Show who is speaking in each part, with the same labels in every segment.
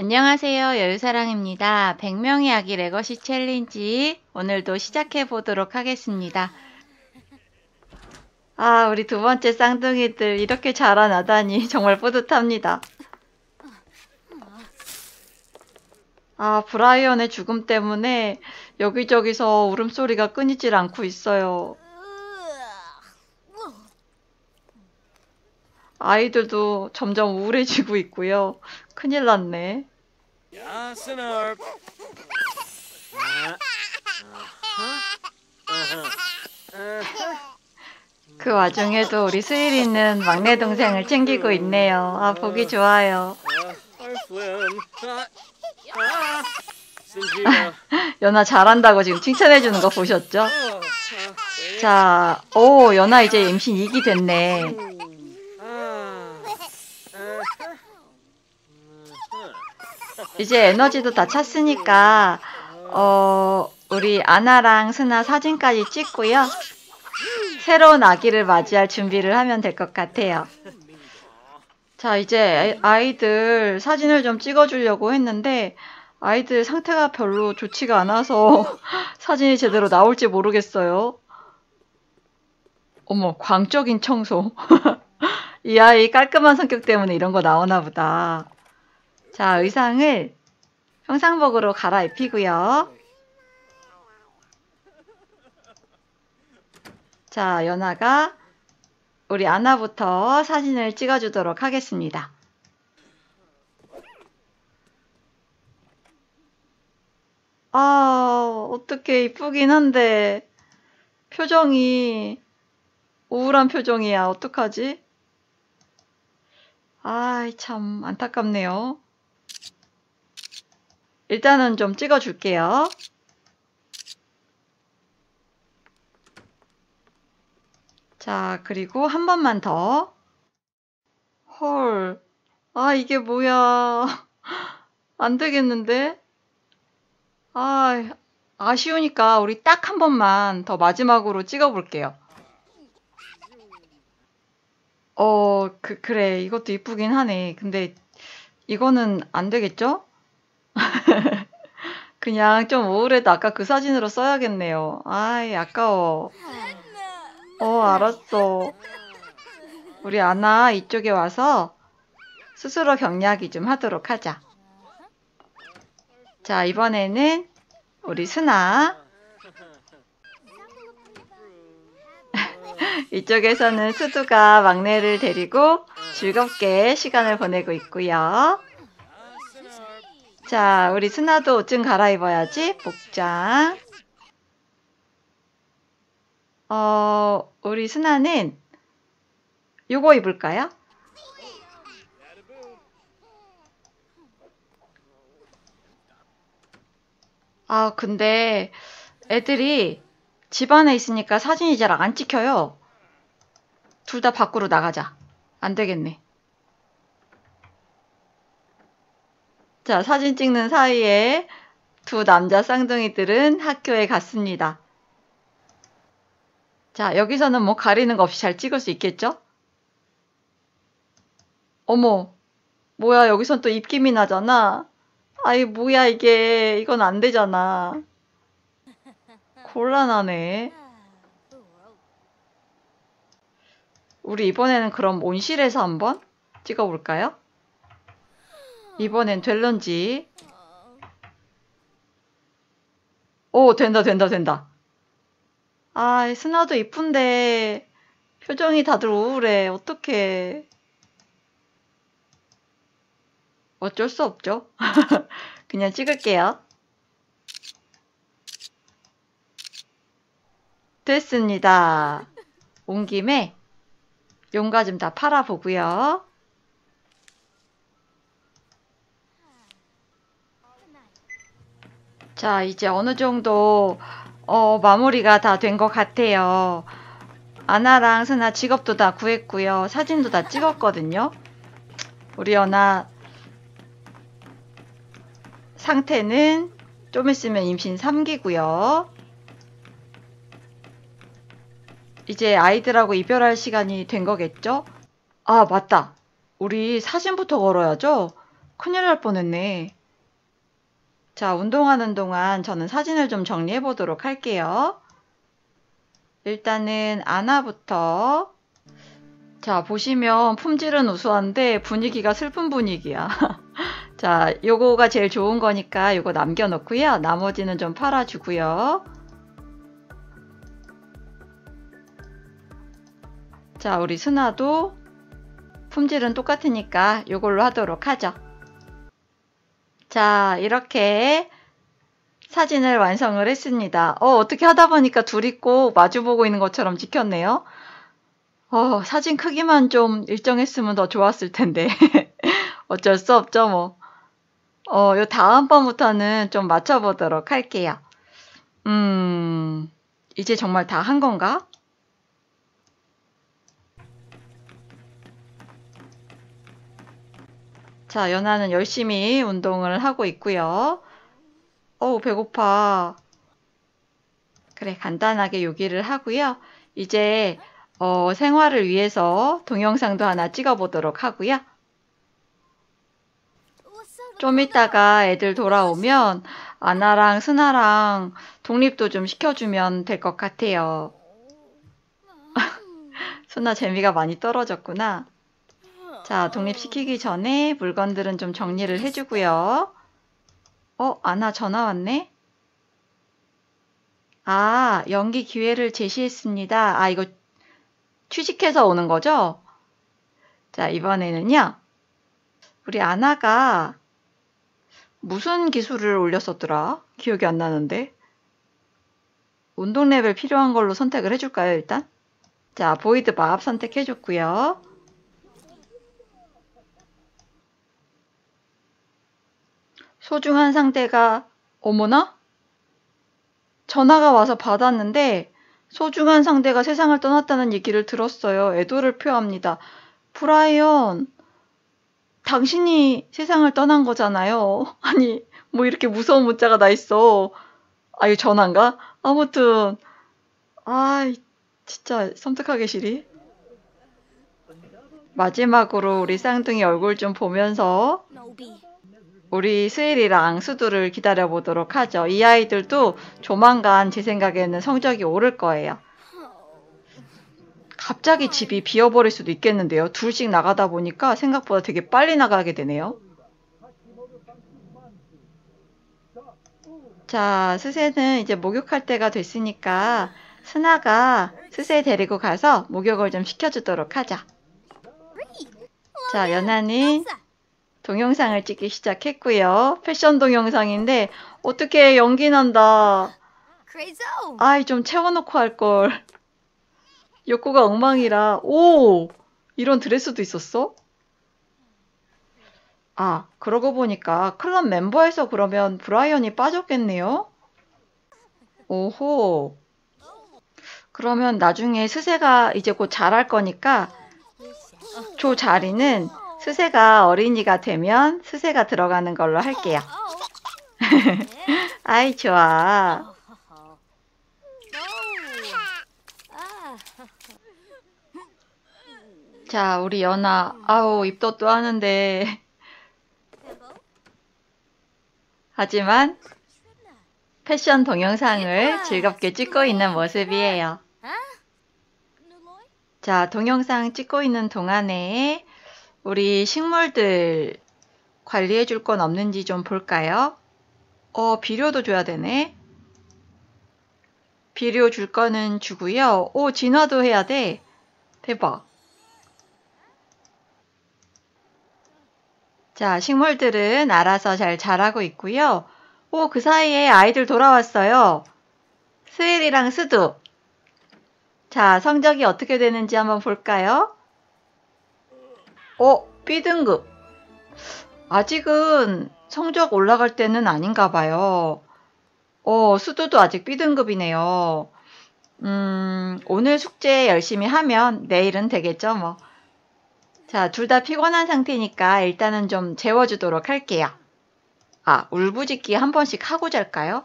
Speaker 1: 안녕하세요. 여유사랑입니다. 100명의 아기 레거시 챌린지 오늘도 시작해 보도록 하겠습니다. 아, 우리 두 번째 쌍둥이들 이렇게 자라나다니 정말 뿌듯합니다. 아, 브라이언의 죽음 때문에 여기저기서 울음소리가 끊이질 않고 있어요. 아이들도 점점 우울해지고 있고요. 큰일 났네.
Speaker 2: Ja, Sinarp.
Speaker 1: 그 와중에도 우리 스일이는 막내 동생을 챙기고 있네요. 아, 보기 좋아요. 연아 잘한다고 지금 칭찬해 주는 거 보셨죠? 자, 오, 연아 이제 임신 2기 됐네. 이제 에너지도 다 찼으니까, 어, 우리 아나랑 스나 사진까지 찍고요. 새로운 아기를 맞이할 준비를 하면 될 것 같아요. 자, 이제 아이들 사진을 좀 찍어주려고 했는데, 아이들 상태가 별로 좋지가 않아서 사진이 제대로 나올지 모르겠어요. 어머, 광적인 청소. 이 아이 깔끔한 성격 때문에 이런 거 나오나 보다. 자, 의상을 평상복으로 갈아입히고요. 자, 연아가 우리 아나부터 사진을 찍어주도록 하겠습니다. 아, 어떻게 이쁘긴 한데 표정이 우울한 표정이야. 어떡하지? 아이, 참 안타깝네요. 일단은 좀 찍어줄게요. 자, 그리고 한 번만 더. 헐. 아, 이게 뭐야. 안 되겠는데? 아, 아쉬우니까 우리 딱 한 번만 더 마지막으로 찍어볼게요. 어, 그, 그래. 이것도 이쁘긴 하네. 근데 이거는 안 되겠죠? 그냥 좀 우울해도 아까 그 사진으로 써야겠네요. 아이, 아까워. 어, 알았어. 우리 아나 이쪽에 와서 스스로 격리하기 좀 하도록 하자. 자, 이번에는 우리 스나. 이쪽에서는 수두가 막내를 데리고 즐겁게 시간을 보내고 있고요. 자, 우리 스나도 옷 좀 갈아입어야지. 복장. 어, 우리 스나는 요거 입을까요? 아, 근데 애들이 집 안에 있으니까 사진이 잘 안 찍혀요. 둘 다 밖으로 나가자. 안 되겠네. 자, 사진 찍는 사이에 두 남자 쌍둥이들은 학교에 갔습니다. 자, 여기서는 뭐 가리는 거 없이 잘 찍을 수 있겠죠? 어머, 뭐야, 여기선 또 입김이 나잖아. 아이, 뭐야, 이게. 이건 안 되잖아. 곤란하네. 우리 이번에는 그럼 온실에서 한번 찍어볼까요? 이번엔 될런지. 오, 된다, 된다, 된다. 아, 스나도 이쁜데 표정이 다들 우울해. 어떡해. 어쩔 수 없죠. 그냥 찍을게요. 됐습니다. 온 김에 용가 좀 다 팔아보고요. 자, 이제 어느 정도 어, 마무리가 다 된 것 같아요. 아나랑 스나 직업도 다 구했고요. 사진도 다 찍었거든요. 우리 연아 상태는 좀 있으면 임신 3기고요. 이제 아이들하고 이별할 시간이 된 거겠죠? 아, 맞다. 우리 사진부터 걸어야죠? 큰일 날 뻔했네. 자, 운동하는 동안 저는 사진을 좀 정리해 보도록 할게요. 일단은 아나부터 자, 보시면 품질은 우수한데 분위기가 슬픈 분위기야. 자, 요거가 제일 좋은 거니까 요거 남겨놓고요. 나머지는 좀 팔아주고요. 자, 우리 스나도 품질은 똑같으니까 요걸로 하도록 하죠. 자, 이렇게 사진을 완성을 했습니다. 어, 어떻게 하다 보니까 둘이 꼭 마주보고 있는 것처럼 찍혔네요. 어, 사진 크기만 좀 일정했으면 더 좋았을 텐데. 어쩔 수 없죠, 뭐. 어, 요 다음번부터는 좀 맞춰보도록 할게요. 음, 이제 정말 다 한 건가? 자, 연아는 열심히 운동을 하고 있고요. 어우, 배고파. 그래, 간단하게 요기를 하고요. 이제 어, 생활을 위해서 동영상도 하나 찍어보도록 하고요. 좀 이따가 애들 돌아오면 아나랑 스나랑 독립도 좀 시켜주면 될 것 같아요. 스나 재미가 많이 떨어졌구나. 자, 독립시키기 전에 물건들은 좀 정리를 해주고요. 어, 아나 전화 왔네? 아, 연기 기회를 제시했습니다. 아, 이거 취직해서 오는 거죠? 자, 이번에는요. 우리 아나가 무슨 기술을 올렸었더라? 기억이 안 나는데. 운동 레벨 필요한 걸로 선택을 해줄까요, 일단? 자, 보이드 밥 선택해줬고요. 소중한 상대가, 어머나? 전화가 와서 받았는데, 소중한 상대가 세상을 떠났다는 얘기를 들었어요. 애도를 표합니다. 브라이언, 당신이 세상을 떠난 거잖아요. 아니, 뭐 이렇게 무서운 문자가 나 있어. 아, 이거 전화인가? 아무튼, 아, 진짜 섬뜩하게 시리. 마지막으로 우리 쌍둥이 얼굴 좀 보면서 우리 스일이랑 수두를 기다려 보도록 하죠. 이 아이들도 조만간 제 생각에는 성적이 오를 거예요. 갑자기 집이 비어버릴 수도 있겠는데요. 둘씩 나가다 보니까 생각보다 되게 빨리 나가게 되네요. 자, 스세는 이제 목욕할 때가 됐으니까 스나가 스세 데리고 가서 목욕을 좀 시켜주도록 하자. 자, 연아는 동영상을 찍기 시작했고요. 패션 동영상인데 어떻게 연기 난다. 아이 좀 채워놓고 할 걸. 욕구가 엉망이라 오 이런 드레스도 있었어? 아 그러고 보니까 클럽 멤버에서 그러면 브라이언이 빠졌겠네요. 오호. 그러면 나중에 스세가 이제 곧 자랄 거니까 조 자리는 스세가 어린이가 되면 스세가 들어가는 걸로 할게요. 아이, 좋아. 자, 우리 연아. 아우, 입덧도 하는데. 하지만 패션 동영상을 즐겁게 찍고 있는 모습이에요. 자, 동영상 찍고 있는 동안에 우리 식물들 관리해 줄 건 없는지 좀 볼까요? 어, 비료도 줘야 되네. 비료 줄 거는 주고요. 오, 진화도 해야 돼. 대박. 자, 식물들은 알아서 잘 자라고 있고요. 오, 그 사이에 아이들 돌아왔어요. 스웰이랑 스두. 자, 성적이 어떻게 되는지 한번 볼까요? 어, B등급. 아직은 성적 올라갈 때는 아닌가 봐요. 어, 수두도 아직 B등급이네요. 음, 오늘 숙제 열심히 하면 내일은 되겠죠, 뭐. 자, 둘 다 피곤한 상태니까 일단은 좀 재워주도록 할게요. 아, 울부짖기 한 번씩 하고 잘까요?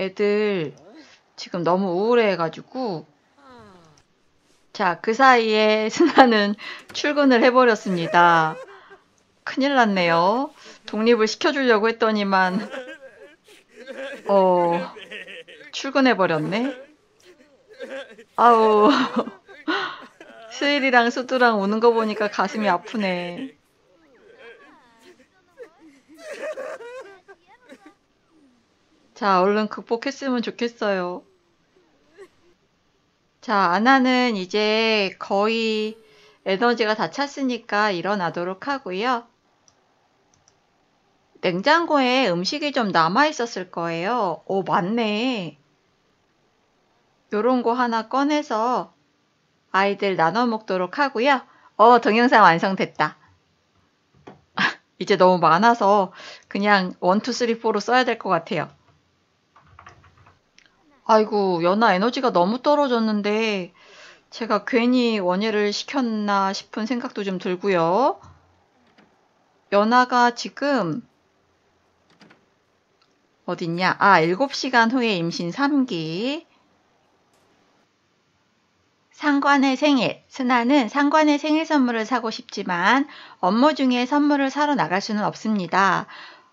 Speaker 1: 애들 지금 너무 우울해해가지고 자, 그 사이에 스나는 출근을 해버렸습니다. 큰일 났네요. 독립을 시켜주려고 했더니만, 어, 출근해버렸네. 아우, 스일이랑 수두랑 우는 거 보니까 가슴이 아프네. 자, 얼른 극복했으면 좋겠어요. 자, 아나는 이제 거의 에너지가 다 찼으니까 일어나도록 하고요. 냉장고에 음식이 좀 남아 있었을 거예요. 오, 맞네. 요런 거 하나 꺼내서 아이들 나눠 먹도록 하고요. 어, 동영상 완성됐다. 이제 너무 많아서 그냥 1, 2, 3, 4로 써야 될 것 같아요. 아이고, 연아 에너지가 너무 떨어졌는데 제가 괜히 원예를 시켰나 싶은 생각도 좀 들고요. 연아가 지금 어딨냐? 아, 7시간 후에 임신 3기. 상관의 생일. 스나는 상관의 생일 선물을 사고 싶지만 업무 중에 선물을 사러 나갈 수는 없습니다.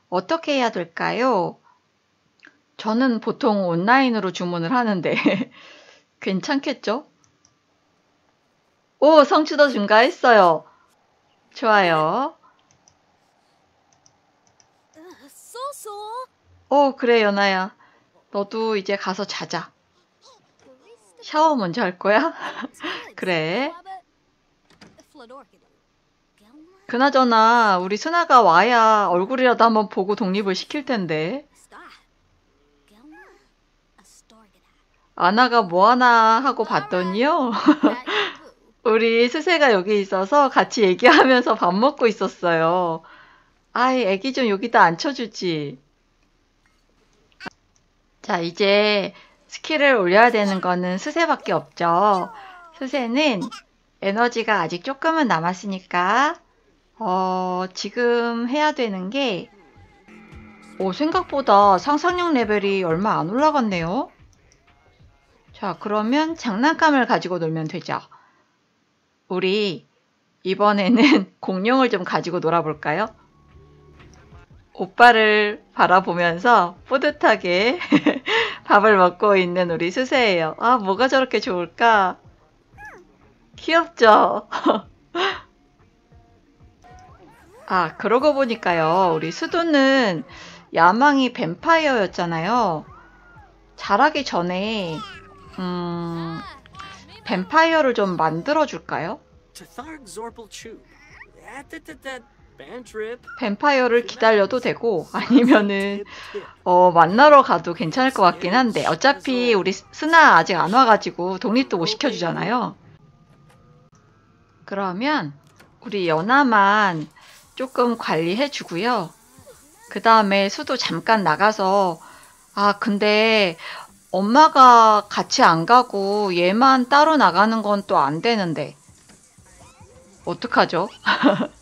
Speaker 1: 어떻게 해야 될까요? 저는 보통 온라인으로 주문을 하는데 괜찮겠죠? 오, 성취도 증가했어요. 좋아요. 오, 그래, 연아야. 너도 이제 가서 자자. 샤워 먼저 할 거야? 그래. 그나저나 우리 스나가 와야 얼굴이라도 한번 보고 독립을 시킬 텐데. 아나가 뭐 하나 하고 봤더니요. 우리 스세가 여기 있어서 같이 얘기하면서 밥 먹고 있었어요. 아이, 애기 좀 여기다 앉혀주지. 자, 이제 스킬을 올려야 되는 거는 스세밖에 없죠. 스세는 에너지가 아직 조금은 남았으니까, 어, 지금 해야 되는 게, 오, 생각보다 상상력 레벨이 얼마 안 올라갔네요. 자, 그러면 장난감을 가지고 놀면 되죠. 우리 이번에는 공룡을 좀 가지고 놀아볼까요? 오빠를 바라보면서 뿌듯하게 밥을 먹고 있는 우리 수세예요. 아, 뭐가 저렇게 좋을까? 귀엽죠? 아, 그러고 보니까요. 우리 수두는 야망이 뱀파이어였잖아요. 자라기 전에 음, 뱀파이어를 좀 만들어 줄까요? 뱀파이어를 기다려도 되고 아니면은 어, 만나러 가도 괜찮을 것 같긴 한데 어차피 우리 스나 아직 안 와가지고 독립도 못 시켜주잖아요. 그러면 우리 연아만 조금 관리해 주고요. 그 다음에 수도 잠깐 나가서 아 근데 엄마가 같이 안 가고 얘만 따로 나가는 건 또 안 되는데 어떡하죠?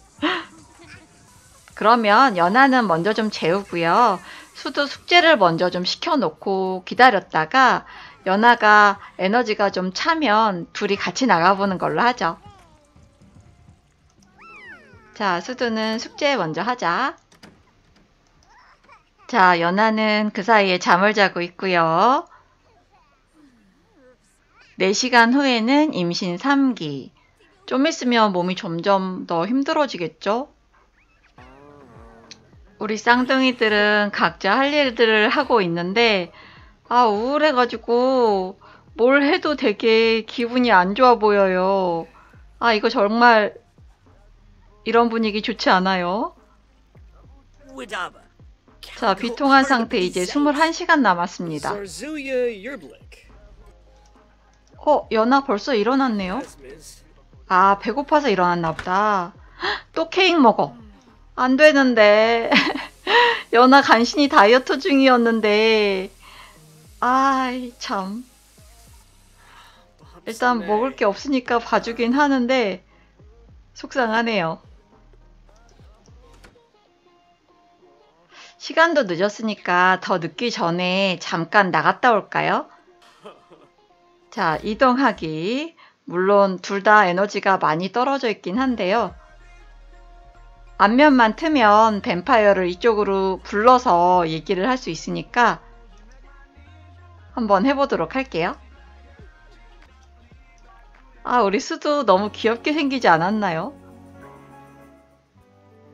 Speaker 1: 그러면 연아는 먼저 좀 재우고요. 수도 숙제를 먼저 좀 시켜놓고 기다렸다가 연아가 에너지가 좀 차면 둘이 같이 나가보는 걸로 하죠. 자, 수두는 숙제 먼저 하자. 자, 연아는 그 사이에 잠을 자고 있고요. 4시간 후에는 임신 3기. 좀 있으면 몸이 점점 더 힘들어지겠죠? 우리 쌍둥이들은 각자 할 일들을 하고 있는데, 아, 우울해가지고, 뭘 해도 되게 기분이 안 좋아 보여요. 아, 이거 정말, 이런 분위기 좋지 않아요? 자, 비통한 상태 이제 21시간 남았습니다. 어, 연아 벌써 일어났네요? 아, 배고파서 일어났나 보다. 헉, 또 케이크 먹어. 안 되는데. 연아 간신히 다이어트 중이었는데. 아이, 참. 일단 먹을 게 없으니까 봐주긴 하는데, 속상하네요. 시간도 늦었으니까 더 늦기 전에 잠깐 나갔다 올까요? 자, 이동하기. 물론 둘 다 에너지가 많이 떨어져 있긴 한데요. 앞면만 트면 뱀파이어를 이쪽으로 불러서 얘기를 할 수 있으니까 한번 해보도록 할게요. 아, 우리 수도 너무 귀엽게 생기지 않았나요?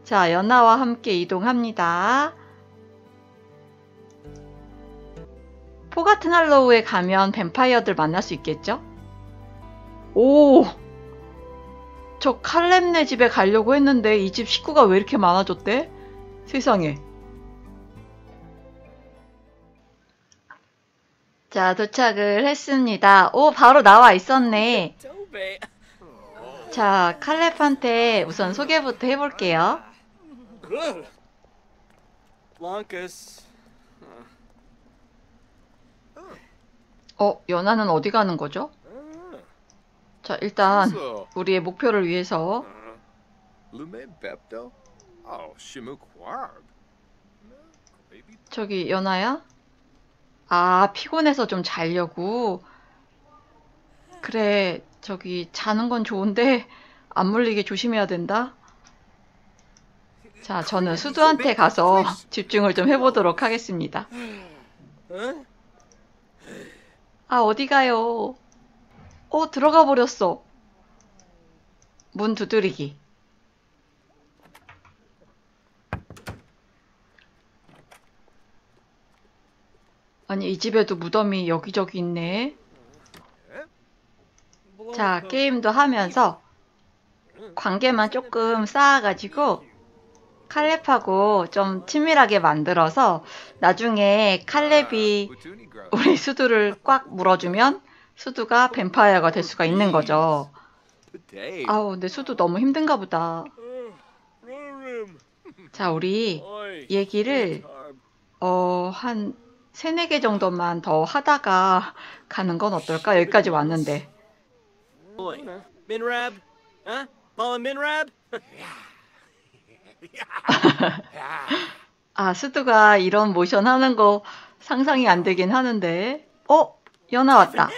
Speaker 1: 자, 연아와 함께 이동합니다. 포 같은 할로우에 가면 뱀파이어들 만날 수 있겠죠? 오! 저 칼렘네 집에 가려고 했는데 이 집 식구가 왜 이렇게 많아졌대? 세상에. 자, 도착을 했습니다. 오, 바로 나와 있었네. 자, 칼렙한테 우선 소개부터 해볼게요. 어, 연아는 어디 가는 거죠?
Speaker 2: Ah.
Speaker 1: 자, 일단 우리의 목표를 위해서.
Speaker 3: Baby
Speaker 1: 저기 연아야? 아, 피곤해서 좀 자려고. 그래, 저기 자는 건 좋은데 안 물리게 조심해야 된다. 자, 저는 수두한테 가서 집중을 좀 해보도록 하겠습니다. 아, 어디 가요? 어, 들어가 버렸어. 문 두드리기. 아니, 이 집에도 무덤이 여기저기 있네. 자. 게임도 하면서 관계만 조금 쌓아가지고 칼렙하고 좀 친밀하게 만들어서 나중에 칼렙이. 우리 수두를 꽉 물어주면 수두가 뱀파이어가 될 수가 있는 거죠. 아우, 근데 수두 너무 힘든가 보다. 자, 우리. 얘기를. 어, 한 세네 개 정도만 더 하다가 가는 건 어떨까? 여기까지 왔는데.
Speaker 2: Minrab?
Speaker 1: 아, 수두가 이런 모션 하는 거 상상이 안 되긴 하는데. 어? 연아 왔다.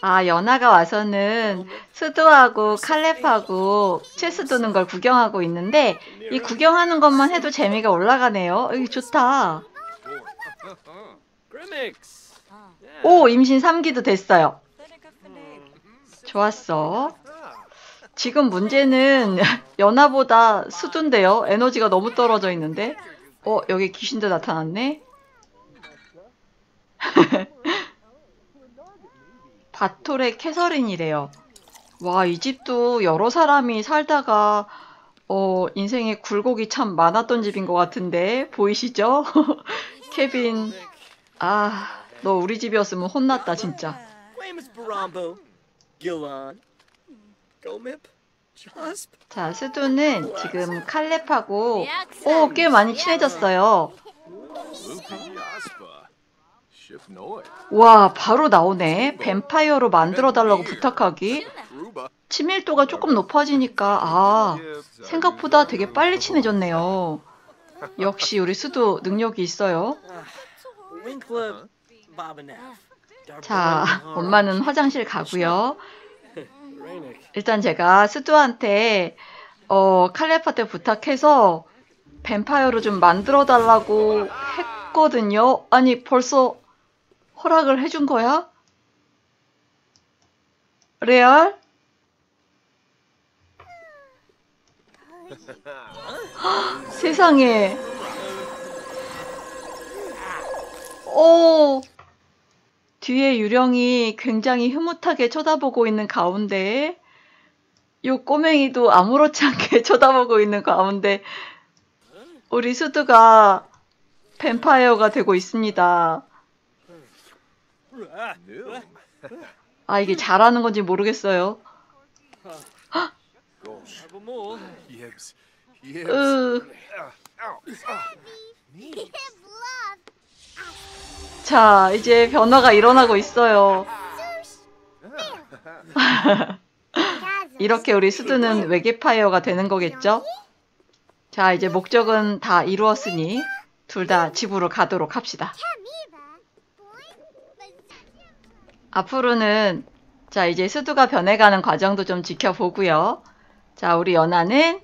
Speaker 1: 아, 연아가 와서는 수두하고 칼렙하고 체스 두는 걸 구경하고 있는데 이 구경하는 것만 해도 재미가 올라가네요. 여기 좋다. 오, 임신 3기도 됐어요. 좋았어. 지금 문제는 연아보다 수두인데요. 에너지가 너무 떨어져 있는데. 어, 여기 귀신도 나타났네. 바톨의 캐서린이래요. 와, 이 집도 여러 사람이 살다가 어, 인생에 굴곡이 참 많았던 집인 것 같은데 보이시죠? 케빈, 아, 너 우리 집이었으면 혼났다 진짜. 자, 수두는 지금 칼렙하고 오, 꽤 많이 친해졌어요. 와, 바로 나오네. 뱀파이어로 만들어 달라고 부탁하기. 친밀도가 조금 높아지니까 아, 생각보다 되게 빨리 친해졌네요. 역시 우리 수두 능력이 있어요.
Speaker 2: Winkler. Bobineff.
Speaker 1: 자, 엄마는 화장실 가고요. 일단 제가 수두한테 어, 칼레파테 부탁해서 뱀파이어로 좀 만들어 달라고 했거든요. 아니, 벌써 허락을 해준 거야? 레알? 세상에. 오. 뒤에 유령이 굉장히 흐뭇하게 쳐다보고 있는 가운데 요 꼬맹이도 아무렇지 않게 쳐다보고 있는 가운데 우리 수두가 뱀파이어가 되고 있습니다. 아 이게 잘하는 건지 모르겠어요.
Speaker 3: Yibs.
Speaker 1: 으. 자 이제 변화가 일어나고 있어요. 이렇게 우리 수두는 외계파이어가 되는 거겠죠? 자 이제 목적은 다 이루었으니 둘 다 집으로 가도록 합시다. 앞으로는 자 이제 수두가 변해가는 과정도 좀 지켜보고요. 자, 우리 연아는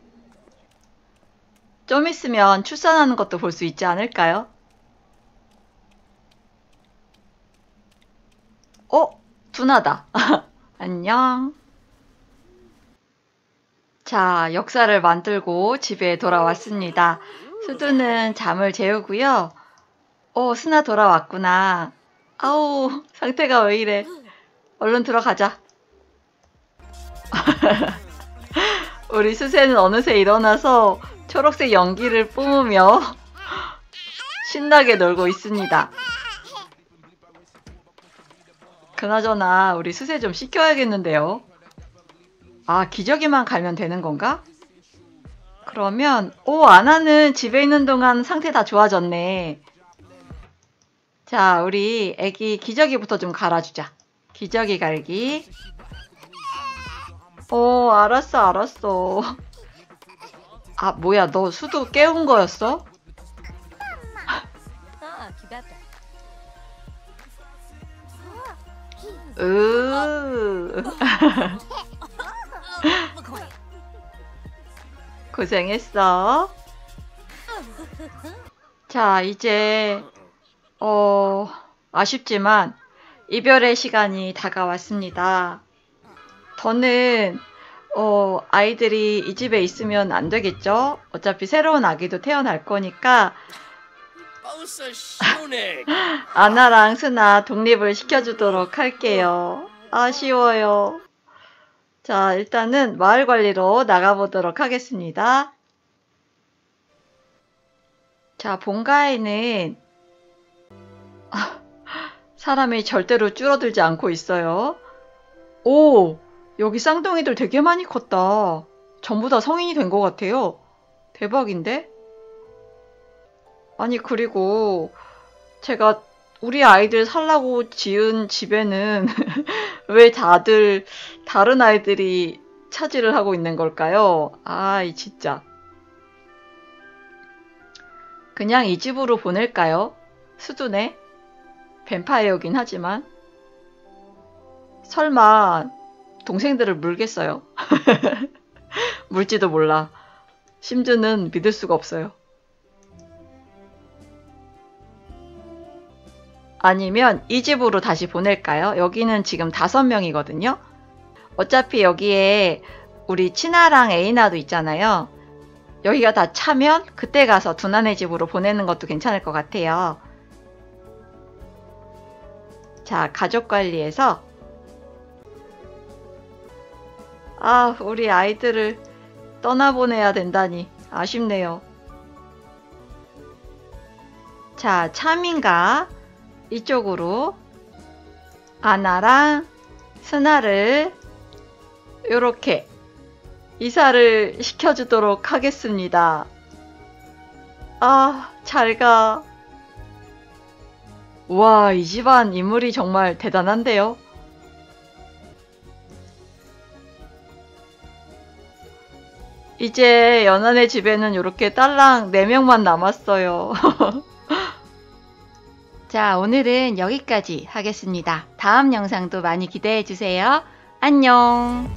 Speaker 1: 좀 있으면 출산하는 것도 볼 수 있지 않을까요? 어? 둔하다. 안녕. 자, 역사를 만들고 집에 돌아왔습니다. 수두는 잠을 재우고요. 어, 스나 돌아왔구나. 아우, 상태가 왜 이래. 얼른 들어가자. 우리 수세는 어느새 일어나서 초록색 연기를 뿜으며 신나게 놀고 있습니다. 그나저나 우리 수세 좀 씻겨야겠는데요. 아, 기저귀만 갈면 되는 건가? 그러면 오, 아나는 집에 있는 동안 상태 다 좋아졌네. 자, 우리 애기 기저귀부터 좀 갈아주자. 기저귀 갈기. 어, 알았어, 알았어. 아, 뭐야, 너 수도 깨운 거였어? 으. 고생했어. 자, 이제, 어, 아쉽지만, 이별의 시간이 다가왔습니다. 저는, 어, 아이들이 이 집에 있으면 안 되겠죠? 어차피 새로운 아기도 태어날 거니까. 아나랑 스나 독립을 시켜주도록 할게요. 아쉬워요. 자, 일단은 마을 관리로 나가보도록 하겠습니다. 자, 본가에는 아, 사람이 절대로 줄어들지 않고 있어요. 오! 여기 쌍둥이들 되게 많이 컸다. 전부 다 성인이 된 것 같아요. 대박인데? 아니, 그리고 제가 우리 아이들 살라고 지은 집에는 왜 다들 다른 아이들이 차지를 하고 있는 걸까요? 아이, 진짜. 그냥 이 집으로 보낼까요? 수두네? 뱀파이어긴 하지만. 설마 동생들을 물겠어요? 물지도 몰라. 심즈는 믿을 수가 없어요. 아니면 이 집으로 다시 보낼까요? 여기는 지금 다섯 명이거든요. 어차피 여기에 우리 친아랑 에이나도 있잖아요. 여기가 다 차면 그때 가서 두나네 집으로 보내는 것도 괜찮을 것 같아요. 자, 가족 관리에서 아, 우리 아이들을 떠나보내야 된다니 아쉽네요. 자, 차민가 이쪽으로 아나랑 스나를 이렇게 이사를 시켜주도록 하겠습니다. 아, 잘 가. 와, 이 집안 인물이 정말 대단한데요. 이제 연한의 집에는 이렇게 딸랑 4명만 남았어요. 자, 오늘은 여기까지 하겠습니다. 다음 영상도 많이 기대해 주세요. 안녕!